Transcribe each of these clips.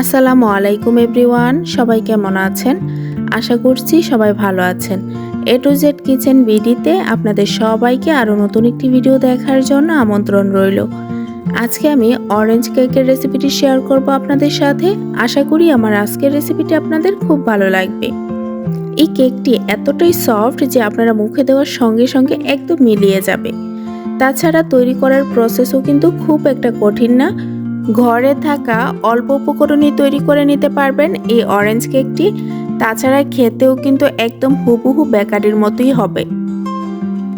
আসসালামু আলাইকুম এভরিওয়ান, সবাই কেমন আছেন? আশা করছি সবাই ভালো আছেন। এ টু জেড কিচেন বিডিতে আপনাদের সবাইকে আরও নতুন একটি ভিডিও দেখার জন্য আমন্ত্রণ রইল। আজকে আমি অরেঞ্জ কেকের রেসিপিটি শেয়ার করব আপনাদের সাথে। আশা করি আমার আজকের রেসিপিটি আপনাদের খুব ভালো লাগবে। এই কেকটি এতটাই সফট যে আপনারা মুখে দেওয়ার সঙ্গে সঙ্গে একদম মিলিয়ে যাবে। তাছাড়া তৈরি করার প্রসেসও কিন্তু খুব একটা কঠিন না। ঘরে থাকা অল্প উপকরণই তৈরি করে নিতে পারবেন এই অরেঞ্জ কেকটি তাছাড়া খেতেও কিন্তু একদম হুবহু বেকারির মতোই হবে।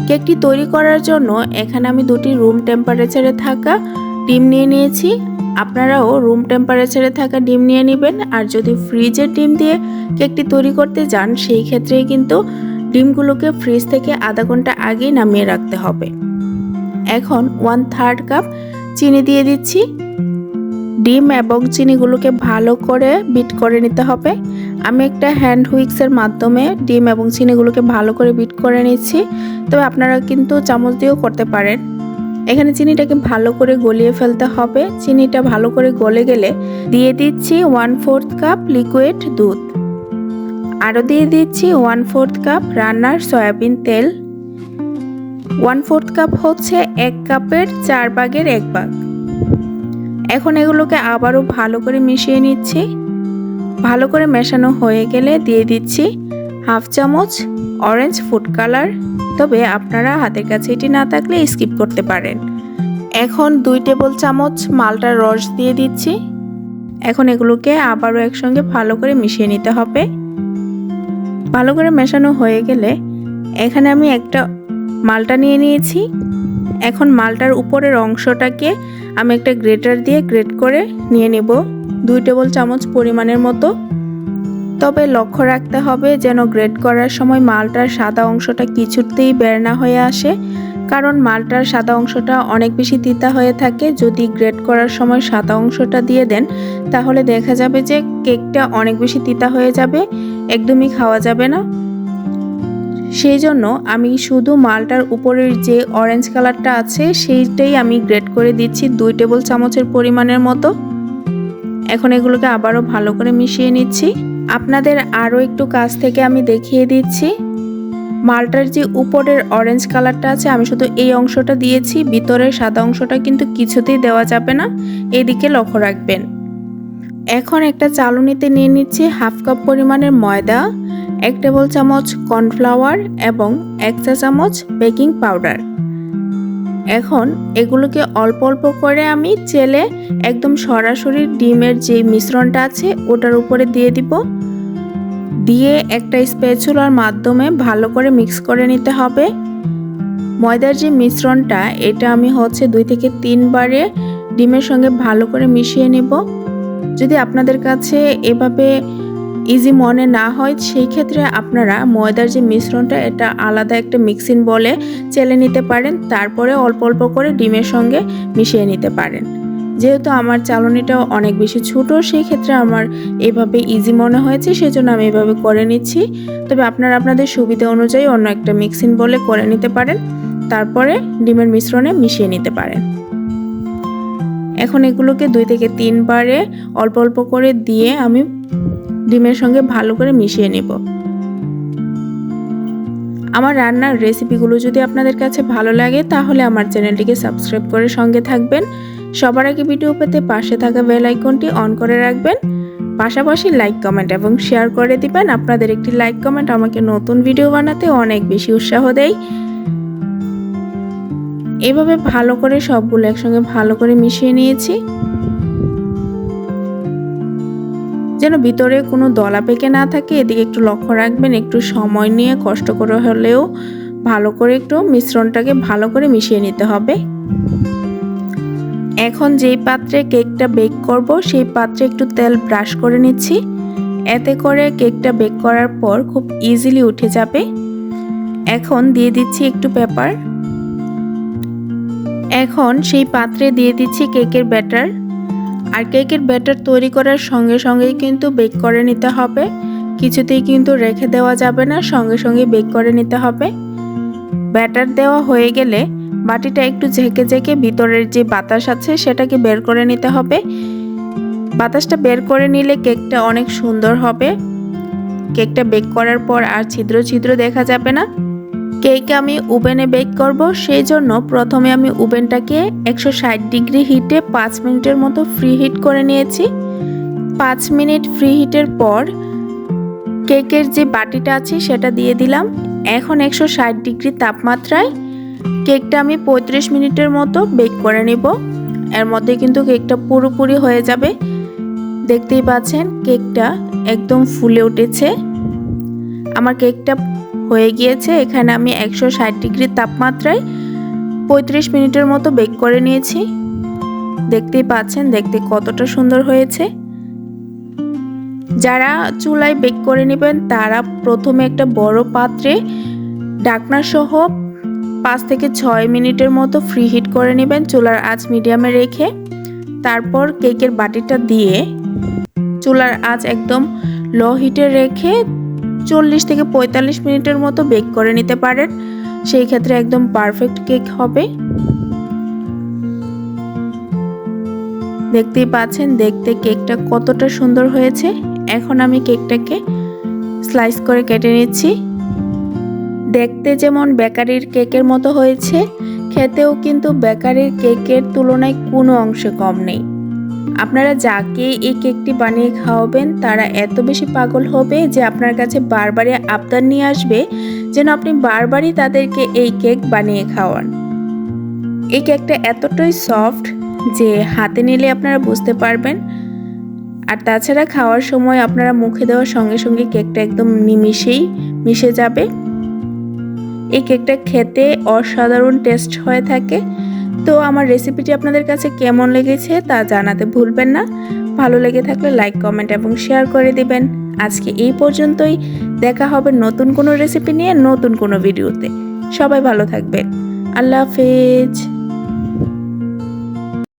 কেকটি তৈরি করার জন্য এখানে আমি দুটি রুম টেম্পারেচারে থাকা ডিম নিয়ে নিয়েছি। আপনারাও রুম টেম্পারেচারে থাকা ডিম নিয়ে নেবেন। আর যদি ফ্রিজের ডিম দিয়ে কেকটি তৈরি করতে যান, সেই ক্ষেত্রে কিন্তু ডিমগুলোকে ফ্রিজ থেকে আধা ঘণ্টা আগেই নামিয়ে রাখতে হবে। এখন ওয়ান থার্ড কাপ চিনি দিয়ে দিচ্ছি। ডিম এবং চিনিগুলোকে ভালো করে বিট করে নিতে হবে। আমি একটা হ্যান্ড হুইক্সের মাধ্যমে ডিম এবং চিনিগুলোকে ভালো করে বিট করে নিচ্ছি। তবে আপনারা কিন্তু চামচ দিয়েও করতে পারেন। এখানে চিনিটাকে ভালো করে গলিয়ে ফেলতে হবে। চিনিটা ভালো করে গলে গেলে দিয়ে দিচ্ছি ওয়ান ফোর্থ কাপ লিকুইড দুধ। আরও দিয়ে দিচ্ছি ওয়ান ফোর্থ কাপ রান্নার সয়াবিন তেল। ওয়ান ফোর্থ কাপ হচ্ছে এক কাপের চার ভাগের এক ভাগ। এখন এগুলোকে আবারও ভালো করে মিশিয়ে নিচ্ছি। ভালো করে মেশানো হয়ে গেলে দিয়ে দিচ্ছি হাফ চামচ অরেঞ্জ ফুড কালার তবে আপনারা হাতের কাছে এটি না থাকলে স্কিপ করতে পারেন। এখন দুই টেবিল চামচ মালটার রস দিয়ে দিচ্ছি। এখন এগুলোকে আবারও একসঙ্গে ভালো করে মিশিয়ে নিতে হবে। ভালো করে মেশানো হয়ে গেলে এখানে আমি একটা মালটা নিয়ে নিয়েছি। এখন মালটার উপরের অংশটাকে আমি একটা গ্রেটার দিয়ে গ্রেট করে নিয়ে নেব দুই টেবিল চামচ পরিমাণের মতো। তবে লক্ষ্য রাখতে হবে যেন গ্রেট করার সময় মালটার সাদা অংশটা কিছুতেই বের না হয়ে আসে, কারণ মালটার সাদা অংশটা অনেক বেশি তিতা হয়ে থাকে। যদি গ্রেট করার সময় সাদা অংশটা দিয়ে দেন, তাহলে দেখা যাবে যে কেকটা অনেক বেশি তিতা হয়ে যাবে, একদমই খাওয়া যাবে না। সেই জন্য আমি শুধু মালটার উপরের যে অরেঞ্জ কালারটা আছে, সেইটাই আমি গ্রেড করে দিচ্ছি দুই টেবিল চামচের পরিমাণের মতো। এখন এগুলোকে আবারও ভালো করে মিশিয়ে নিচ্ছি। আপনাদের আরও একটু কাছ থেকে আমি দেখিয়ে দিচ্ছি। মালটার যে উপরের অরেঞ্জ কালারটা আছে, আমি শুধু এই অংশটা দিয়েছি, ভিতরের সাদা অংশটা কিন্তু কিছুতেই দেওয়া যাবে না। এদিকে লক্ষ্য রাখবেন। এখন একটা চালুনিতে নিয়ে নিচ্ছি হাফ কাপ পরিমাণের ময়দা। এক টেবিল চামচ কর্নফ্লাওয়ার এবং এক চা চামচ বেকিং পাউডার। এখন এগুলোকে অল্প অল্প করে আমি চেলে একদম সরাসরি ডিমের যে মিশ্রণটা আছে ওটার উপরে দিয়ে দিব। দিয়ে একটা স্পেচুলার মাধ্যমে ভালো করে মিক্স করে নিতে হবে। ময়দার যে মিশ্রণটা, এটা আমি হচ্ছে দুই থেকে তিনবারে ডিমের সঙ্গে ভালো করে মিশিয়ে নেব। যদি আপনাদের কাছে এভাবে ইজি মনে না হয়, সেই ক্ষেত্রে আপনারা ময়দার যে মিশ্রণটা, এটা আলাদা একটা মিক্সিং বলে চেলে নিতে পারেন। তারপরে অল্প অল্প করে ডিমের সঙ্গে মিশিয়ে নিতে পারেন। যেহেতু আমার চালনিটাও অনেক বেশি ছোটো, সেই ক্ষেত্রে আমার এভাবে ইজি মনে হয়েছে, সেজন্য আমি এভাবে করে নিচ্ছি। তবে আপনারা আপনাদের সুবিধা অনুযায়ী অন্য একটা মিক্সিং বলে করে নিতে পারেন। তারপরে ডিমের মিশ্রণে মিশিয়ে নিতে পারেন। এখন এগুলোকে দুই থেকে তিনবারে অল্প অল্প করে দিয়ে আমি ডিমের সঙ্গে ভালো করে মিশিয়ে নেব। আমার রান্নার রেসিপিগুলো যদি আপনাদের কাছে ভালো লাগে, তাহলে আমার চ্যানেলটিকে সাবস্ক্রাইব করে সঙ্গে থাকবেন। সবার আগে ভিডিও পেতে পাশে থাকা বেল আইকনটি অন করে রাখবেন। পাশাপাশি লাইক, কমেন্ট এবং শেয়ার করে দিবেন। আপনাদের একটি লাইক, কমেন্ট আমাকে নতুন ভিডিও বানাতে অনেক বেশি উৎসাহ দেয়। এভাবে ভালো করে সবগুলো একসঙ্গে ভালো করে মিশিয়ে নিয়েছি। যেন ভিতরে কোনো দলা পেকে না থাকে, এদিকে একটু লক্ষ্য রাখবেন, একটু সময় নিয়ে কষ্ট করে হলেও ভালো করে একটু মিশ্রণটাকে ভালো করে মিশিয়ে নিতে হবে। এখন যেই পাত্রে কেকটা বেক করব, সেই পাত্রে একটু তেল ব্রাশ করে নিচ্ছি। এতে করে কেকটা বেক করার পর খুব ইজিলি উঠে যাবে। এখন দিয়ে দিচ্ছি একটু পেপার এখন সেই পাত্রে দিয়ে দিচ্ছি কেকের ব্যাটার আর কেকের ব্যাটার তৈরি করার সঙ্গে সঙ্গেই কিন্তু বেক করে নিতে হবে। কিছুতেই কিন্তু রেখে দেওয়া যাবে না, সঙ্গে সঙ্গে বেক করে নিতে হবে। ব্যাটার দেওয়া হয়ে গেলে বাটিটা একটু ঝেঁকে ঝেঁকে ভিতরের যে বাতাস আছে সেটাকে বের করে নিতে হবে। বাতাসটা বের করে নিলে কেকটা অনেক সুন্দর হবে। কেকটা বেক করার পর আর ছিদ্র ছিদ্র দেখা যাবে না। কেক আমি ওভেনে বেক করব, সেই জন্য প্রথমে আমি ওভেনটাকে একশো ষাট ডিগ্রি হিটে পাঁচ মিনিটের মতো ফ্রি হিট করে নিয়েছি। পাঁচ মিনিট ফ্রি হিটের পর কেকের যে বাটিটা আছে সেটা দিয়ে দিলাম। এখন একশো ষাট ডিগ্রি তাপমাত্রায় কেকটা আমি পঁয়ত্রিশ মিনিটের মতো বেক করে নিব। এর মধ্যে কিন্তু কেকটা পুরোপুরি হয়ে যাবে। দেখতেই পাচ্ছেন, কেকটা একদম ফুলে উঠেছে। আমার কেকটা হয়ে গিয়েছে। এখানে আমি একশো ষাট ডিগ্রি তাপমাত্রায় পঁয়ত্রিশ মিনিটের মতো বেক করে নিয়েছি। দেখতেই পাচ্ছেন, দেখতে কতটা সুন্দর হয়েছে। যারা চুলায় বেক করে নেবেন, তারা প্রথমে একটা বড় পাত্রে ডাকনা সহ পাঁচ থেকে ছয় মিনিটের মতো ফ্রি হিট করে নেবেন চুলার আঁচ মিডিয়ামে রেখে। তারপর কেকের বাটিটা দিয়ে চুলার আঁচ একদম লো হিটে রেখে চল্লিশ থেকে পঁয়তাল্লিশ মিনিটের মতো বেক করে নিতে পারেন। সেই ক্ষেত্রে একদম পারফেক্ট কেক হবে। দেখতেই পাচ্ছেন, দেখতে কেকটা কতটা সুন্দর হয়েছে। এখন আমি কেকটাকে স্লাইস করে কেটে নিচ্ছি। দেখতে যেমন বেকারির কেকের মতো হয়েছে, খেতেও কিন্তু বেকারির কেকের তুলনায় কোনো অংশে কম নেই। আপনারা যাকে এই কেকটি বানিয়ে খাওয়াবেন, তারা এত বেশি পাগল হবে যে আপনার কাছে বারবারই আবদার নিয়ে আসবে যেন আপনি বারবারই তাদেরকে এই কেক বানিয়ে খাওয়ান। এই কেকটা এতটাই সফট যে হাতে নিলে আপনারা বুঝতে পারবেন। আর তাছাড়া খাওয়ার সময় আপনারা মুখে দেওয়ার সঙ্গে সঙ্গে কেকটা একদম নিমিশেই মিশে যাবে। এই কেকটা খেতে অসাধারণ টেস্ট হয়ে থাকে। তো আমার রেসিপিটি আপনাদের কাছে কেমন লেগেছে তা জানাতে ভুলবেন না। ভালো লেগে থাকলে লাইক কমেন্ট এবং শেয়ার করে দিবেন। আজকে এই পর্যন্তই। দেখা হবে নতুন কোনো রেসিপি নিয়ে নতুন কোনো ভিডিওতে সবাই ভালো থাকবেন। আল্লাহ হাফেজ।